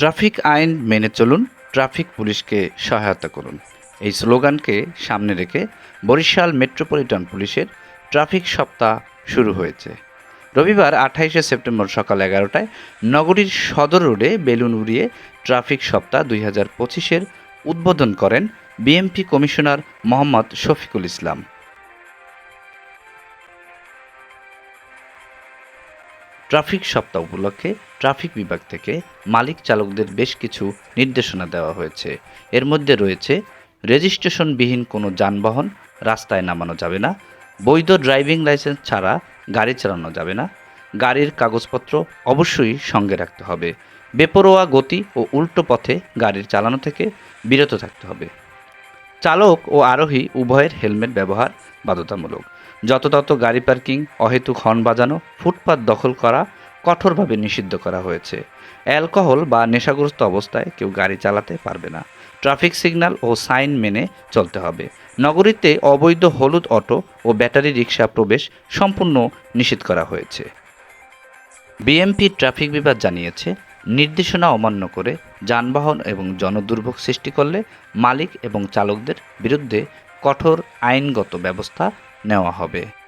Traffic আইন মেনে চলুন, ট্রাফিক পুলিশকে সহায়তা করুন। এই স্লোগানকে সামনে রেখে বরিশাল মেট্রোপলিটন পুলিশের ট্রাফিক সপ্তাহ শুরু হয়েছে। রবিবার আঠাইশে সেপ্টেম্বর সকাল এগারোটায় নগরীর সদর রোডে বেলুন উড়িয়ে ট্রাফিক সপ্তাহ দুই হাজার পঁচিশের উদ্বোধন করেন BMP commissioner Mohammad Shafiqul Islam. Traffic সপ্তাহ উপলক্ষে ট্রাফিক বিভাগ থেকে মালিক চালকদের বেশ কিছু নির্দেশনা দেওয়া হয়েছে। এর মধ্যে রয়েছে, রেজিস্ট্রেশনবিহীন কোনো যানবাহন রাস্তায় নামানো যাবে না, বৈধ ড্রাইভিং লাইসেন্স ছাড়া গাড়ি চালানো যাবে না, গাড়ির কাগজপত্র অবশ্যই সঙ্গে রাখতে হবে, বেপরোয়া গতি ও উল্টো পথে গাড়ির চালানো থেকে বিরত থাকতে হবে। চালক ও আরোহী উভয়ের হেলমেট ব্যবহার বাধ্যতামূলক। যত তত গাড়ি পার্কিং, অহেতুক হর্ন বাজানো, ফুটপাত দখল করা কঠোরভাবে নিষিদ্ধ করা হয়েছে। অ্যালকোহল বা নেশাগ্রস্ত অবস্থায় কেউ গাড়ি চালাতে পারবে না। ট্রাফিক সিগন্যাল ও সাইন মেনে চলতে হবে। নগরীতে অবৈধ হলুদ অটো ও ব্যাটারি রিক্সা প্রবেশ সম্পূর্ণ নিষিদ্ধ করা হয়েছে। বিএমপি ট্রাফিক বিভাগ জানিয়েছে, নির্দেশনা অমান্য করে যানবাহন এবং জনদুর্ভোগ সৃষ্টি করলে মালিক এবং চালকদের বিরুদ্ধে কঠোর আইনগত ব্যবস্থা নেওয়া হবে।